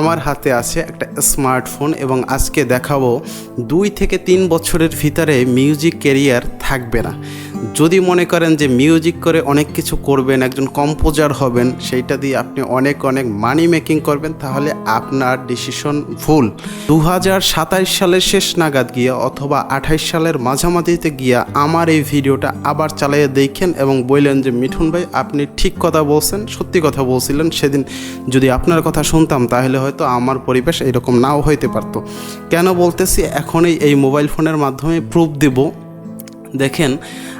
আমার হাতে আছে একটা স্মার্টফোন এবং আজকে দেখাবো দুই থেকে তিন বছরের ভিতরে মিউজিক কেরিয়ার থাকবে না। যদি মনে করেন যে মিউজিক করে অনেক কিছু করবেন, একজন কম্পোজার হবেন, সেইটা দিয়ে আপনি অনেক অনেক মানি মেকিং করবেন, তাহলে আপনার ডিসিশন ভুল। দু হাজার সালের শেষ নাগাদ গিয়া অথবা আঠাইশ সালের মাঝামাঝিতে গিয়া আমার এই ভিডিওটা আবার চালিয়ে দেখেন এবং বললেন যে, মিঠুন ভাই, আপনি ঠিক কথা বলছেন, সত্যি কথা বলছিলেন। সেদিন যদি আপনার কথা শুনতাম, তাহলে হয়তো আমার পরিবেশ এরকম নাও হইতে পারতো। কেন বলতেছি, এখনই এই মোবাইল ফোনের মাধ্যমে প্রুফ দেব। দেখেন,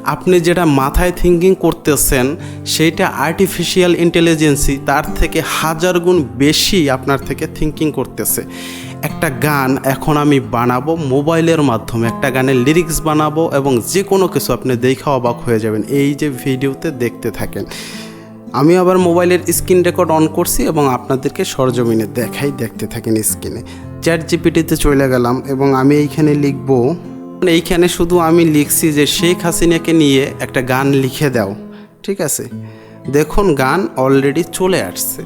আপনি যেটা মাথায় থিঙ্কিং করতেছেন, সেইটা আর্টিফিশিয়াল ইন্টেলিজেন্সি তার থেকে হাজার গুণ বেশি আপনার থেকে থিঙ্কিং করতেছে। একটা গান এখন আমি বানাবো মোবাইলের মাধ্যমে, একটা গানের লিরিক্স বানাবো এবং যে কোনো কিছু আপনি দেখা অবাক হয়ে যাবেন এই যে ভিডিওতে দেখতে থাকেন। আমি আবার মোবাইলের স্ক্রিন রেকর্ড অন করছি এবং আপনাদেরকে সরজমিনে দেখাই দেখতে থাকেন স্ক্রিনে চ্যাট জিপিটিতে চলে গেলাম এবং আমি এইখানে লিখব এইখানে শুধু আমি লিখছি যে শেখ হাসিনাকে নিয়ে একটা গান লিখে দাও, ঠিক আছে? দেখুন, গান অলরেডি চলে আসছে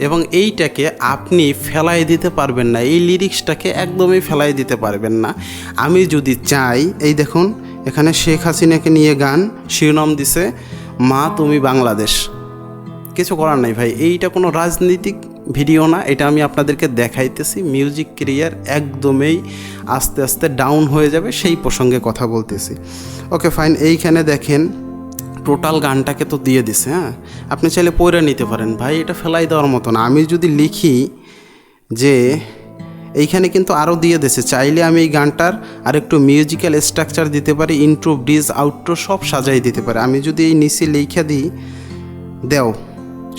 এবং এইটাকে আপনি ফেলাই দিতে পারবেন না, এই লিরিক্সটাকে একদমই ফেলাই দিতে পারবেন না। আমি যদি চাই, এই দেখুন, এখানে শেখ হাসিনাকে নিয়ে গান শিরোনাম দিছে, মা, তুমি বাংলাদেশ। কিছু করার নাই ভাই, এইটা কোনো রাজনৈতিক ভিডিও না, এটা আমি আপনাদেরকে দেখাইতেছি। মিউজিক ক্যারিয়ার একদমই আস্তে আস্তে ডাউন হয়ে যাবে, সেই প্রসঙ্গে কথা বলতেছি। ওকে ফাইন এইখানে দেখেন টোটাল গানটাকে তো দিয়ে দিছে হ্যাঁ? আপনি চাইলে পড়ে নিতে পারেন। ভাই, এটা ফেলাই দেওয়ার মতো না। আমি যদি লিখি যে, এইখানে কিন্তু আরও দিয়ে দিয়েছে চাইলে আমি এই গানটার আর একটু মিউজিক্যাল স্ট্রাকচার দিতে পারি ইন্ট্রো ব্রিজ আউট্রো সব সাজাই দিতে পারি। আমি যদি এই নিচে লিখে দিই, দেও।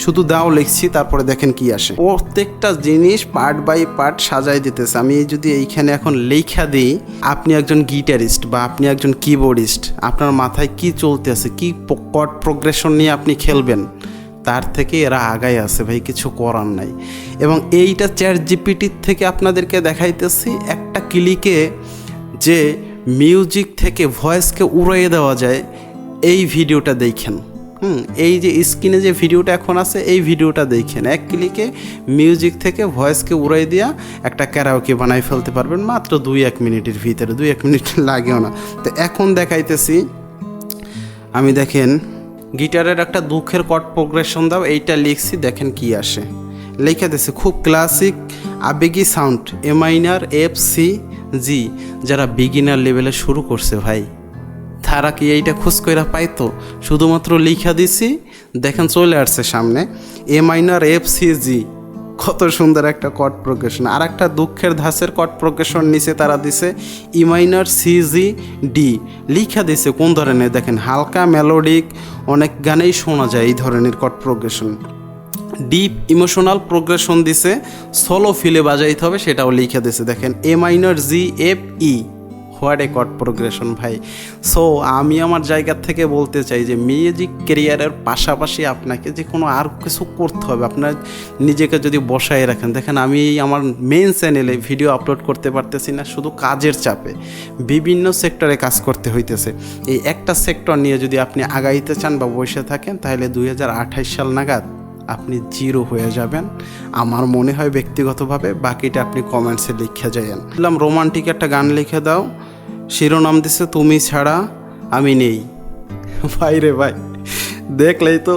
শুধু দাও লিখছি, তারপরে দেখেন কি আসে। প্রত্যেকটা জিনিস পার্ট বাই পার্ট সাজাই দিতেছে। আমি যদি এইখানে এখন লেখা দিই, আপনি একজন গিটারিস্ট বা আপনি একজন কিবোর্ডিস্ট আপনার মাথায় কি চলতেছে কি কট প্রোগ্রেশন নিয়ে আপনি খেলবেন, তার থেকে এরা আগাই আছে ভাই, কিছু করার নাই। এবং এইটা চ্যাট জিপিটির থেকে আপনাদেরকে দেখাইতেছি, একটা ক্লিকে যে মিউজিক থেকে ভয়েসকে উড়িয়ে দেওয়া যায়, এই ভিডিওটা দেখেন। হুম, এই যে স্ক্রিনে যে ভিডিওটা এখন আছে, এই ভিডিওটা দেখেন। এক ক্লিকে মিউজিক থেকে ভয়েসকে উড়াই দিয়া একটা ক্যারাওকে বানাই ফেলতে পারবেন মাত্র দুই এক মিনিটের ভিতরে, দুই এক মিনিট লাগেও না। তো এখন দেখাইতেছি, আমি দেখেন, গিটারের একটা দুঃখের কট প্রোগ্রেশন দাও, এইটা লিখছি, দেখেন কি আসে। লেখা দিছে, খুব ক্লাসিক আবেগী sound A minor F C G যারা বিগিনার লেভেলে শুরু করছে ভাই। তারা কি এইটা খোঁজ কইরা পাইতো? শুধুমাত্র লিখা দিছি, দেখেন চলে আসছে সামনে A minor F C G কত সুন্দর একটা কট প্রোগ্রেশন আর একটা দুঃখের ধাসের কট প্রোগ্রেশন নিচে তারা দিছে E minor C G D লিখা দিছে কোন ধরনের? দেখেন, হালকা মেলোডিক অনেক গানেই শোনা যায় এই ধরনের কট প্রোগ্রেশন ডিপ ইমোশনাল প্রোগ্রেশন দিছে সোলো ফিলে বাজাইতে হবে, সেটাও লিখে দিছে। দেখেন A minor G F E what a cut progression ভাই। সো আমি আমার জায়গা থেকে বলতে চাই যে মিউজিক কেরিয়ারের পাশাপাশি আপনাকে যে কোনো আর কিছু করতে হবে, আপনার নিজেকে যদি বসায় রাখেন। দেখেন, আমি আমার মেন চ্যানেলে ভিডিও আপলোড করতে পারতেছি না, শুধু কাজের চাপে। বিভিন্ন সেক্টরে কাজ করতে হইতেছে। এই একটা সেক্টর নিয়ে যদি আপনি আগাইতে চান বা বসে থাকেন, তাহলে দুই সাল নাগাদ আপনি জিরো হয়ে যাবেন। আমার মনে হয় ব্যক্তিগতভাবে বাকিটা আপনি কমেন্টসে লিখে যাইয়েন। বললাম, রোমান্টিক একটা গান লিখে দাও। শিরোনাম দিছে, তুমি ছাড়া আমি নেই। ভাই রে ভাই, দেখলেই তো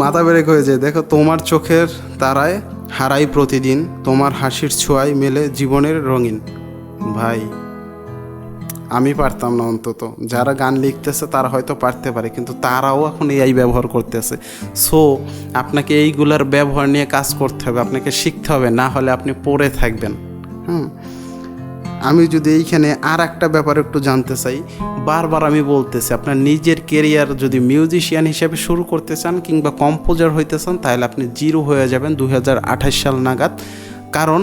মাথা বেরেক হয়ে যায়। দেখো, তোমার চোখের তারায় হারাই প্রতিদিন, তোমার হাসির ছোঁয়ায় মেলে জীবনের রঙিন। ভাই আমি পারতাম না অন্তত। যারা গান লিখতেছে তারা হয়তো পারতে পারে, কিন্তু তারাও এখন এআই ব্যবহার করতেছে। সো আপনাকে এইগুলার ব্যবহার নিয়ে কাজ করতে হবে, আপনাকে শিখতে হবে, না হলে আপনি পড়ে থাকবেন। হুম? আমি যদি এইখানে আর একটা ব্যাপার একটু জানতে চাই, বারবার আমি বলতেছি, আপনার নিজের কেরিয়ার যদি মিউজিশিয়ান হিসেবে শুরু করতে চান কিংবা কম্পোজার হইতে চান, তাহলে আপনি জিরো হয়ে যাবেন দু হাজার আঠাশ সাল নাগাদ। কারণ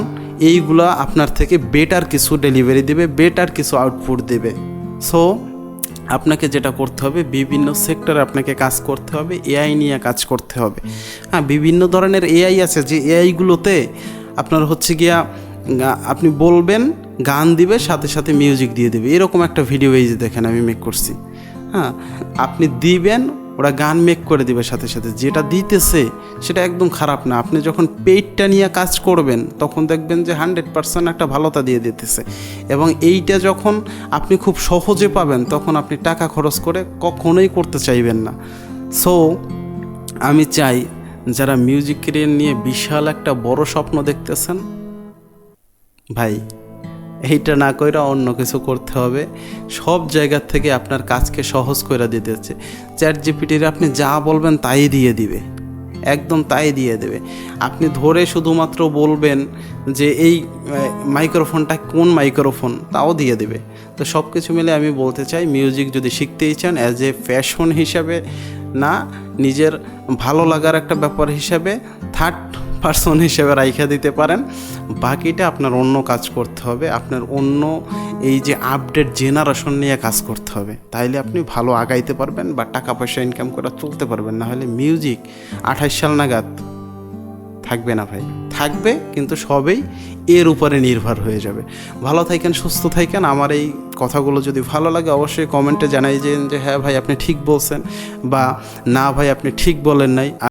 এইগুলো আপনার থেকে বেটার কিছু ডেলিভারি দেবে বেটার কিছু আউটপুট দেবে। সো আপনাকে যেটা করতে হবে, বিভিন্ন সেক্টরে আপনাকে কাজ করতে হবে এআই নিয়ে কাজ করতে হবে। হ্যাঁ বিভিন্ন ধরনের এআই আছে, যে এআইগুলোতে আপনার হচ্ছে গিয়া আপনি বলবেন, গান দিবে, সাথে সাথে মিউজিক দিয়ে দেবে। এরকম একটা ভিডিও এই যে দেখেন, আমি মেক করছি। হ্যাঁ আপনি দিবেন ওরা গান মেক করে দিবে সাথে সাথে। যেটা দিতেছে, সেটা একদম খারাপ না। আপনি যখন পেইডটা নিয়ে কাজ করবেন, তখন দেখবেন যে হান্ড্রেড পার্সেন্ট একটা ভালোতা দিয়ে দিতেছে। এবং এইটা যখন আপনি খুব সহজে পাবেন, তখন আপনি টাকা খরচ করে কখনোই করতে চাইবেন না। সো আমি চাই যারা মিউজিক ক্যারিয়ার নিয়ে বিশাল একটা বড় স্বপ্ন দেখতেছেন, ভাই এইটা না কইরা অন্য কিছু করতে হবে। সব জায়গার থেকে আপনার কাজকে সহজ করে দিতেছে চ্যাট জিপিটির আপনি যা বলবেন তাই দিয়ে দিবে। একদম তাই দিয়ে দেবে। আপনি ধরে শুধুমাত্র বলবেন যে এই মাইক্রোফোনটা কোন মাইক্রোফোন তাও দিয়ে দেবে। তো সব কিছু মিলে আমি বলতে চাই, মিউজিক যদি শিখতেই চান অ্যাজ এ ফ্যাশন হিসাবে না, নিজের ভালো লাগার একটা ব্যাপার হিসাবে থার্ড পার্সন হিসেবে রাইখা দিতে পারেন। বাকিটা আপনার অন্য কাজ করতে হবে। আপনার অন্য এই যে আপডেট জেনারেশন নিয়ে কাজ করতে হবে। তাইলে আপনি ভালো আগাইতে পারবেন বা টাকা পয়সা ইনকাম করে চলতে পারবেন। না হলে মিউজিক আঠাশ সাল নাগাদ থাকবে না ভাই। থাকবে, কিন্তু সবেই এর উপরে নির্ভর হয়ে যাবে। ভালো থাকেন, সুস্থ থাকেন। আমার এই কথাগুলো যদি ভালো লাগে, অবশ্যই কমেন্টে জানাই যে যে হ্যাঁ ভাই, আপনি ঠিক বলছেন বা না ভাই, আপনি ঠিক বলেন নাই।